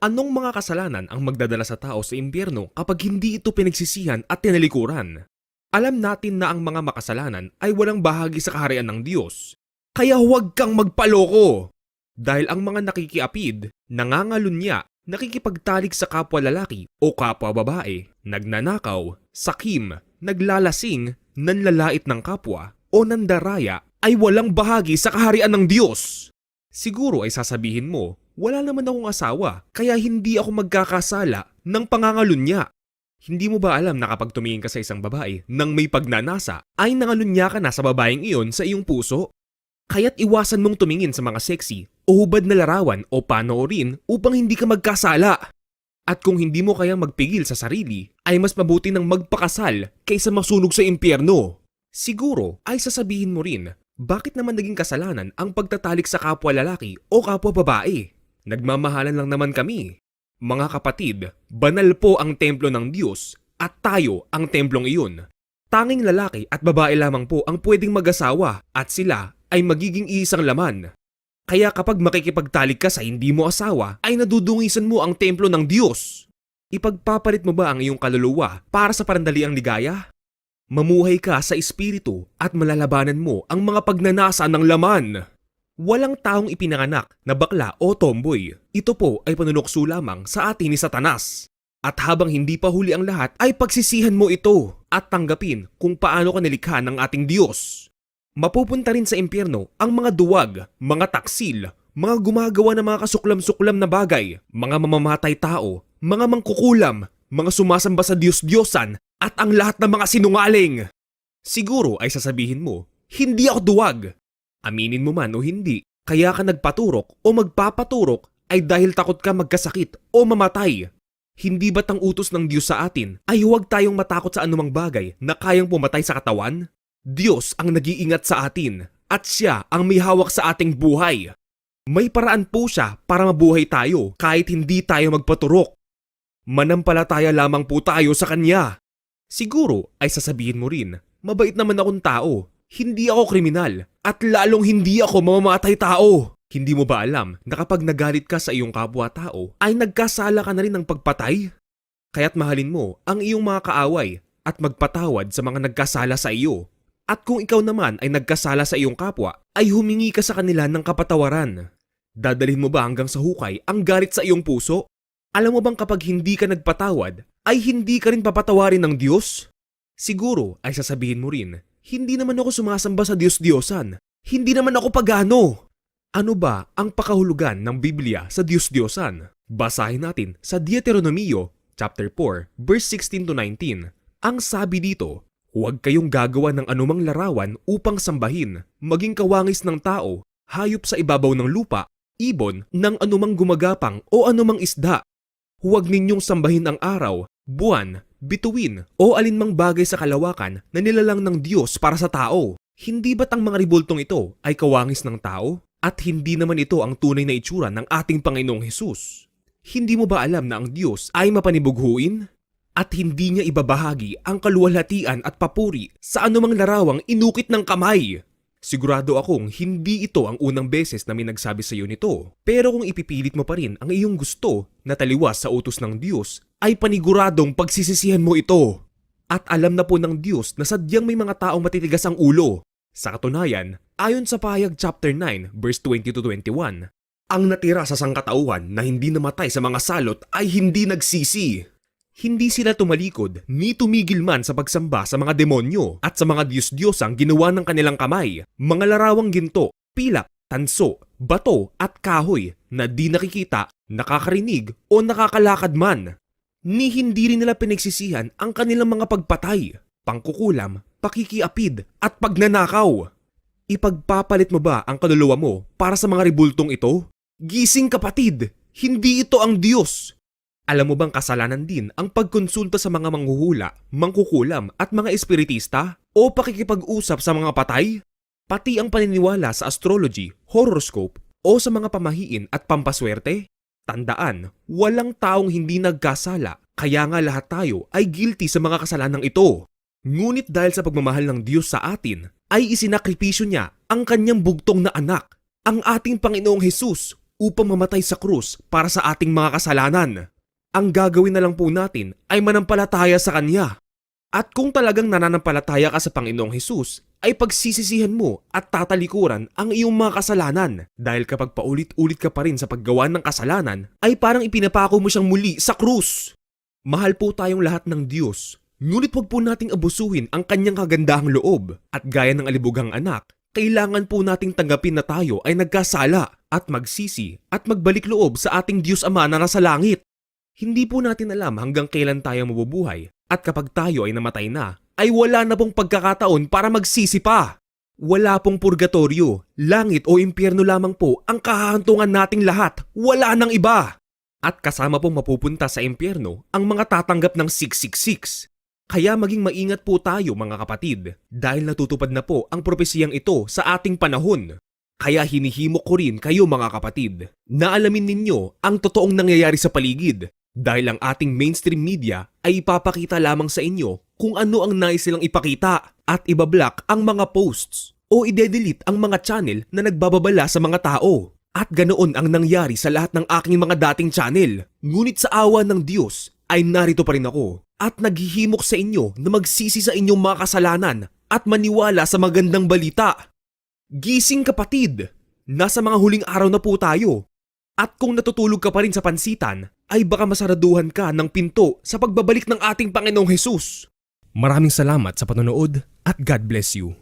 Anong mga kasalanan ang magdadala sa tao sa impyerno kapag hindi ito pinagsisihan at tinalikuran? Alam natin na ang mga makasalanan ay walang bahagi sa kaharian ng Diyos. Kaya huwag kang magpaloko! Dahil ang mga nakikiapid, nangangalunya, nakikipagtalik sa kapwa lalaki o kapwa babae, nagnanakaw, sakim, naglalasing, nanlalait ng kapwa, o nandaraya ay walang bahagi sa kaharian ng Diyos. Siguro ay sasabihin mo, wala naman akong asawa, kaya hindi ako magkakasala ng pangangalunya. Hindi mo ba alam na kapag tumingin ka sa isang babae nang may pagnanasa, ay nangalunya ka na sa babaeng iyon sa iyong puso? Kaya't iwasan mong tumingin sa mga sexy o hubad na larawan o panoorin upang hindi ka magkasala. At kung hindi mo kayang magpigil sa sarili, ay mas mabuti ng magpakasal kaysa masunog sa impyerno. Siguro ay sasabihin mo rin, bakit naman naging kasalanan ang pagtatalik sa kapwa lalaki o kapwa babae? Nagmamahalan lang naman kami. Mga kapatid, banal po ang templo ng Diyos at tayo ang templong iyon. Tanging lalaki at babae lamang po ang pwedeng mag-asawa at sila ay magiging isang laman. Kaya kapag makikipagtalik ka sa hindi mo asawa, ay nadudungisan mo ang templo ng Diyos. Ipagpapalit mo ba ang iyong kaluluwa para sa parandaliang ligaya? Mamuhay ka sa espiritu at malalabanan mo ang mga pagnanasa ng laman. Walang taong ipinanganak na bakla o tomboy. Ito po ay panunokso lamang sa atin ni Satanas. At habang hindi pa huli ang lahat ay pagsisihan mo ito at tanggapin kung paano ka nilikha ng ating Diyos. Mapupunta rin sa impyerno ang mga duwag, mga taksil, mga gumagawa ng mga kasuklam-suklam na bagay, mga mamamatay tao, mga mangkukulam, mga sumasamba sa Diyos-Diyosan at ang lahat ng mga sinungaling. Siguro ay sasabihin mo, hindi ako duwag. Aminin mo man o hindi, kaya ka nagpaturok o magpapaturok ay dahil takot ka magkasakit o mamatay. Hindi ba't ang utos ng Diyos sa atin ay huwag tayong matakot sa anumang bagay na kayang pumatay sa katawan? Diyos ang nag-iingat sa atin at siya ang may hawak sa ating buhay. May paraan po siya para mabuhay tayo kahit hindi tayo magpaturok. Manampalataya lamang po tayo sa Kanya. Siguro ay sasabihin mo rin, mabait naman akong tao, hindi ako kriminal, at lalong hindi ako mamamatay tao. Hindi mo ba alam na kapag nagalit ka sa iyong kapwa-tao, ay nagkasala ka na rin ng pagpatay? Kaya't mahalin mo ang iyong mga kaaway at magpatawad sa mga nagkasala sa iyo. At kung ikaw naman ay nagkasala sa iyong kapwa, ay humingi ka sa kanila ng kapatawaran. Dadalhin mo ba hanggang sa hukay ang galit sa iyong puso? Alam mo bang kapag hindi ka nagpatawad, ay hindi ka rin papatawarin ng Diyos? Siguro ay sasabihin mo rin, hindi naman ako sumasamba sa Diyos-Diyosan. Hindi naman ako pagano. Ano ba ang pakahulugan ng Biblia sa Diyos-Diyosan? Basahin natin sa Deuteronomio chapter 4, verse 16 to 19. Ang sabi dito, huwag kayong gagawa ng anumang larawan upang sambahin, maging kawangis ng tao, hayop sa ibabaw ng lupa, ibon ng anumang gumagapang o anumang isda. Huwag ninyong sambahin ang araw, buwan, bituin o alinmang bagay sa kalawakan na nilalang ng Diyos para sa tao. Hindi ba't ang mga ribultong ito ay kawangis ng tao? At hindi naman ito ang tunay na itsura ng ating Panginoong Hesus. Hindi mo ba alam na ang Diyos ay mapanibughuin? At hindi niya ibabahagi ang kaluwalhatian at papuri sa anumang larawang inukit ng kamay. Sigurado akong hindi ito ang unang beses na may nagsabi sa iyo nito. Pero kung ipipilit mo pa rin ang iyong gusto na taliwas sa utos ng Diyos, ay paniguradong pagsisisihan mo ito. At alam na po ng Diyos na sadyang may mga taong matitigas ang ulo. Sa katunayan, ayon sa pahayag chapter 9 verse 20 to 21, ang natira sa sangkatauhan na hindi namatay sa mga salot ay hindi nagsisi. Hindi sila tumalikod ni tumigil man sa pagsamba sa mga demonyo at sa mga Diyos-Diyosang ginawa ng kanilang kamay, mga larawang ginto, pilak, tanso, bato at kahoy na di nakikita, nakakarinig o nakakalakad man. Ni hindi rin nila pinagsisihan ang kanilang mga pagpatay, pangkukulam, pakikiapid at pagnanakaw. Ipagpapalit mo ba ang kaluluwa mo para sa mga ribultong ito? Gising kapatid, hindi ito ang Diyos. Alam mo bang kasalanan din ang pagkonsulta sa mga manghuhula, mangkukulam at mga espiritista o pakikipag-usap sa mga patay? Pati ang paniniwala sa astrology, horoscope o sa mga pamahiin at pampaswerte? Tandaan, walang taong hindi nagkasala kaya nga lahat tayo ay guilty sa mga kasalanang ito. Ngunit dahil sa pagmamahal ng Diyos sa atin, ay isinakripisyo niya ang kanyang bugtong na anak, ang ating Panginoong Hesus, upang mamatay sa krus para sa ating mga kasalanan. Ang gagawin na lang po natin ay manampalataya sa Kanya. At kung talagang nananampalataya ka sa Panginoong Hesus, ay pagsisisihan mo at tatalikuran ang iyong mga kasalanan. Dahil kapag paulit-ulit ka pa rin sa paggawa ng kasalanan, ay parang ipinapako mo siyang muli sa krus. Mahal po tayong lahat ng Diyos, ngunit wag po nating abusuhin ang kanyang kagandahang loob. At gaya ng alibugang anak, kailangan po nating tanggapin na tayo ay nagkasala at magsisi at magbalik loob sa ating Diyos Ama na nasa langit. Hindi po natin alam hanggang kailan tayo mabubuhay at kapag tayo ay namatay na, ay wala na pong pagkakataon para magsisi pa. Wala pong purgatorio, langit o impyerno lamang po ang kahahantungan nating lahat. Wala nang iba. At kasama pong mapupunta sa impyerno ang mga tatanggap ng 666. Kaya maging maingat po tayo mga kapatid dahil natutupad na po ang propesiyang ito sa ating panahon. Kaya hinihimok ko rin kayo mga kapatid na alamin ninyo ang totoong nangyayari sa paligid dahil ang ating mainstream media ay ipapakita lamang sa inyo kung ano ang nais silang ipakita at ibablock ang mga posts o ide-delete ang mga channel na nagbababala sa mga tao. At ganoon ang nangyari sa lahat ng aking mga dating channel. Ngunit sa awa ng Diyos ay narito pa rin ako at naghihimok sa inyo na magsisi sa inyong mga kasalanan at maniwala sa magandang balita. Gising kapatid! Nasa mga huling araw na po tayo. At kung natutulog ka pa rin sa pansitan, ay baka masaraduhan ka ng pinto sa pagbabalik ng ating Panginoong Hesus. Maraming salamat sa panonood at God bless you.